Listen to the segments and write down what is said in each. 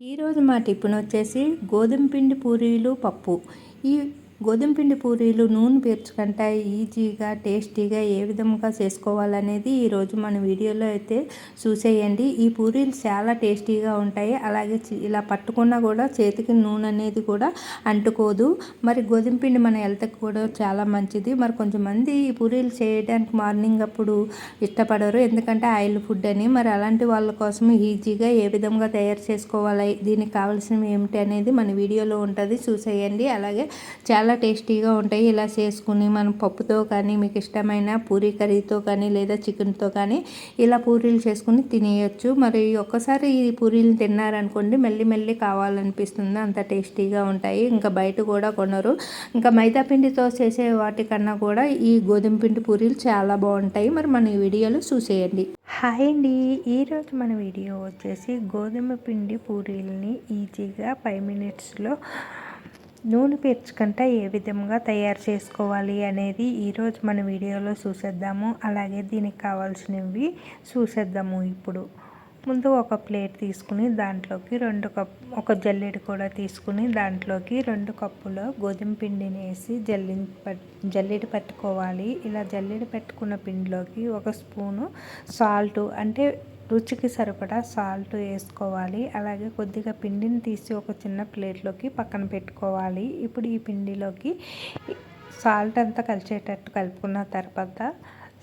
ఈరోజు మా టిఫిన్ వచ్చేసి గోధుమ పిండి పూరీలు పప్పు. ఈ గోధుమ పిండి పూరీలు నూనె పీల్చకుండా ఈజీగా టేస్టీగా ఏ విధంగా చేసుకోవాలనేది ఈరోజు మన వీడియోలో అయితే చూసేయండి. ఈ పూరీలు చాలా టేస్టీగా ఉంటాయి. అలాగే ఇలా పట్టుకున్నా కూడా చేతికి నూనె అనేది కూడా అంటుకోదు. మరి గోధుమ పిండి మన హెల్త్కి కూడా చాలా మంచిది. మరి కొంచెంమంది ఈ పూరీలు చేయడానికి మార్నింగ్ అప్పుడు ఇష్టపడరు. ఎందుకంటే ఆయిల్ ఫుడ్ అని. మరి అలాంటి వాళ్ళ కోసం ఈజీగా ఏ విధంగా తయారు చేసుకోవాలి? దీనికి కావాల్సినవి ఏమిటి అనేది మన వీడియోలో ఉంటుంది. చూసేయండి. అలాగే చాలా చాలా టేస్టీగా ఉంటాయి. ఇలా చేసుకుని మనం పప్పుతో కానీ మీకు ఇష్టమైన పూరీ కర్రీతో కానీ లేదా చికెన్తో కానీ ఇలా పూరీలు చేసుకుని తినేయచ్చు. మరి ఒక్కసారి ఈ పూరీలు తిన్నారనుకోండి మెల్లి మెల్లి కావాలనిపిస్తుంది. అంత టేస్టీగా ఉంటాయి. ఇంకా బయట కూడా కొనరు. ఇంకా మైదా పిండితో చేసే వాటికన్నా కూడా ఈ గోధుమ పిండి పూరీలు చాలా బాగుంటాయి. మరి మన వీడియోలో చూసేయండి. హాయ్ అండి. ఈరోజు మన వీడియో వచ్చేసి గోధుమ పిండి పూరీలని ఈజీగా ఫైవ్ మినిట్స్లో నూనె పీల్చకుండా ఏ విధంగా తయారు చేసుకోవాలి అనేది ఈరోజు మన వీడియోలో చూసేద్దాము. అలాగే దీనికి కావాల్సినవి చూసేద్దాము ఇప్పుడు. ముందు ఒక ప్లేట్ తీసుకుని దాంట్లోకి రెండు కప్ ఒక జల్లెడు కూడా తీసుకుని దాంట్లోకి రెండు కప్పుల గోధుమ పిండిని వేసి జల్లి జల్లెడు పెట్టుకోవాలి. ఇలా జల్లెడు పెట్టుకున్న పిండిలోకి ఒక స్పూను సాల్ట్ అంటే రుచికి సరిపడా సాల్ట్ వేసుకోవాలి. అలాగే కొద్దిగా పిండిని తీసి ఒక చిన్న ప్లేట్లోకి పక్కన పెట్టుకోవాలి. ఇప్పుడు ఈ పిండిలోకి సాల్ట్ అంతా కలిసేటట్టు కలుపుకున్న తర్వాత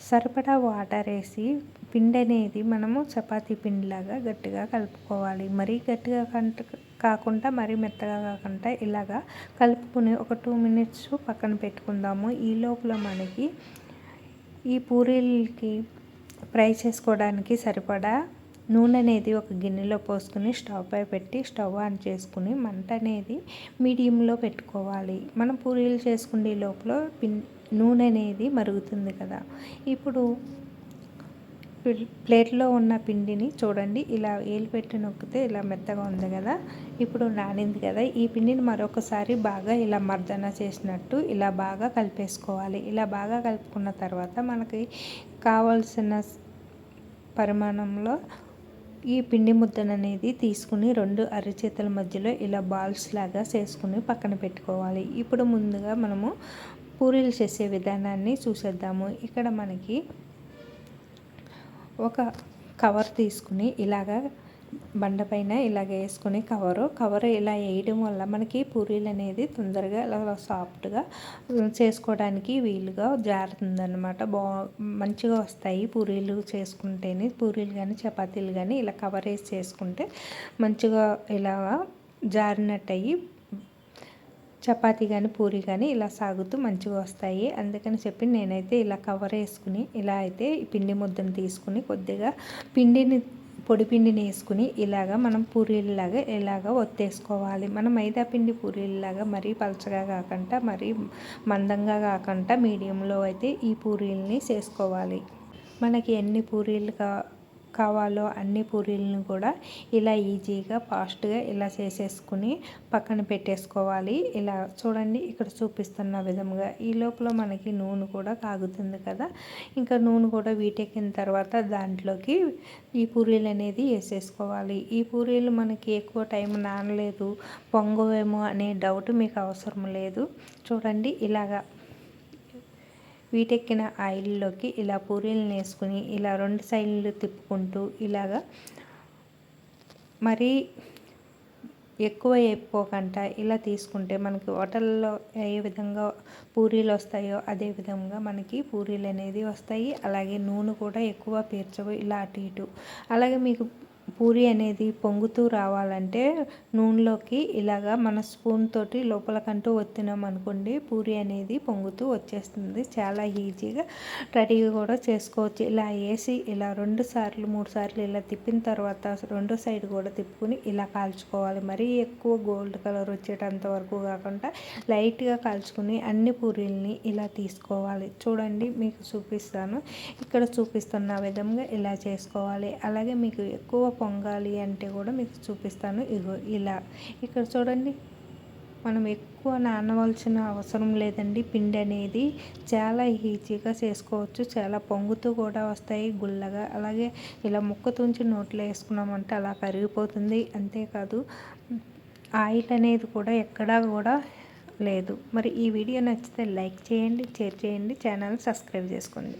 సరిపడా వాటర్ వేసి పిండి అనేది మనము చపాతీ పిండిలాగా గట్టిగా కలుపుకోవాలి. మరీ గట్టిగా కంట కాకుండా మరీ మెత్తగా కాకుండా ఇలాగా కలుపుకుని ఒక టూ మినిట్స్ పక్కన పెట్టుకుందాము. ఈ లోపల మనకి ఈ పూరీలకి ఫ్రై చేసుకోవడానికి సరిపడా నూనె అనేది ఒక గిన్నెలో పోసుకుని స్టవ్ పై పెట్టి స్టవ్ ఆన్ చేసుకుని మంట అనేది మీడియంలో పెట్టుకోవాలి. మనం పూరీలు చేసుకునే లోపల పిన్ నూనె అనేది మరుగుతుంది కదా. ఇప్పుడు ప్లేట్లో ఉన్న పిండిని చూడండి. ఇలా ఏలు పెట్టి నొక్కితే ఇలా మెత్తగా ఉంది కదా. ఇప్పుడు నానింది కదా. ఈ పిండిని మరొకసారి బాగా ఇలా మర్దన చేసినట్టు ఇలా బాగా కలిపేసుకోవాలి. ఇలా బాగా కలుపుకున్న తర్వాత మనకి కావాల్సిన పరిమాణంలో ఈ పిండి ముద్దను అనేది తీసుకుని రెండు అరిచేతుల మధ్యలో ఇలా బాల్స్ లాగా చేసుకుని పక్కన పెట్టుకోవాలి. ఇప్పుడు ముందుగా మనము పూరీలు చేసే విధానాన్ని చూసేద్దాము. ఇక్కడ మనకి ఒక కవర్ తీసుకుని ఇలాగా బండపైన ఇలాగ వేసుకుని కవరు. కవర్ ఇలా వేయడం వల్ల మనకి పూరీలు అనేది తొందరగా ఇలా సాఫ్ట్గా చేసుకోవడానికి వీలుగా జారుతుందన్నమాట. బా మంచిగా వస్తాయి పూరీలు చేసుకుంటేనే. పూరీలు కానీ చపాతీలు కానీ ఇలా కవర్ వేసి చేసుకుంటే మంచిగా ఇలా జారినట్టయి చపాతి చపాతీ కానీ పూరి కానీ ఇలా సాగుతూ మంచిగా వస్తాయి. అందుకని చెప్పి నేనైతే ఇలా కవర్ వేసుకుని ఇలా అయితే పిండి ముద్దను తీసుకుని కొద్దిగా పిండిని పొడిపిండిని వేసుకుని ఇలాగా మనం పూరీలలాగా ఇలాగ ఒత్తేసుకోవాలి. మనం మైదా పిండి పూరీలాగా మరీ పలచగా కాకుండా మరీ మందంగా కాకుండా మీడియంలో అయితే ఈ పూరీల్ని చేసుకోవాలి. మనకి ఎన్ని పూరీలు కా కావాలో అన్ని పూరీలను కూడా ఇలా ఈజీగా ఫాస్ట్గా ఇలా చేసేసుకుని పక్కన పెట్టేసుకోవాలి. ఇలా చూడండి ఇక్కడ చూపిస్తున్న విధంగా. ఈ లోపల మనకి నూనె కూడా కాగుతుంది కదా. ఇంకా నూనె కూడా వీటెక్కిన తర్వాత దాంట్లోకి ఈ పూరీలు అనేది వేసేసుకోవాలి. ఈ పూరీలు మనకి ఎక్కువ టైం నానలేదు. పొంగవేమో అనే డౌట్ మీకు అవసరం లేదు. చూడండి ఇలాగా వీటెక్కిన ఆయిల్లోకి ఇలా పూరీలను వేసుకుని ఇలా రెండు సైడ్లు తిప్పుకుంటూ ఇలాగా మరీ ఎక్కువ అయిపోకుండా ఇలా తీసుకుంటే మనకి హోటల్లో ఏ విధంగా పూరీలు వస్తాయో అదే విధంగా మనకి పూరీలు అనేది వస్తాయి. అలాగే నూనె కూడా ఎక్కువ పీర్చవు ఇలా అటు ఇటు అలాగే మీకు పూరి అనేది పొంగుతూ రావాలంటే నూనెలోకి ఇలాగా మన స్పూన్ తోటి లోపలకంటూ ఒత్తినాం అనుకోండి పూరి అనేది పొంగుతూ వచ్చేస్తుంది. చాలా ఈజీగా రెడీగా కూడా చేసుకోవచ్చు. ఇలా వేసి ఇలా రెండు సార్లు మూడు సార్లు ఇలా తిప్పిన తర్వాత రెండు సైడ్ కూడా తిప్పుకుని ఇలా కాల్చుకోవాలి. మరీ ఎక్కువ గోల్డ్ కలర్ వచ్చేటంత వరకు కాకుండా లైట్గా కాల్చుకుని అన్ని పూరీల్ని ఇలా తీసుకోవాలి. చూడండి మీకు చూపిస్తాను. ఇక్కడ చూపిస్తున్న విధంగా ఇలా చేసుకోవాలి. అలాగే మీకు ఎక్కువ పొంగాలి అంటే కూడా మీకు చూపిస్తాను. ఇగో ఇలా. ఇక్కడ చూడండి. మనం ఎక్కువ నానవలసిన అవసరం లేదండి. పిండి అనేది చాలా ఈజీగా చేసుకోవచ్చు. చాలా పొంగుతూ కూడా వస్తాయి గుల్లగా. అలాగే ఇలా ముక్క తుంచి నోట్లో వేసుకున్నామంటే అలా కరిగిపోతుంది. అంతేకాదు ఆయిల్ అనేది కూడా ఎక్కడా కూడా లేదు. మరి ఈ వీడియో నచ్చితే లైక్ చేయండి షేర్ చేయండి ఛానల్ సబ్స్క్రైబ్ చేసుకోండి.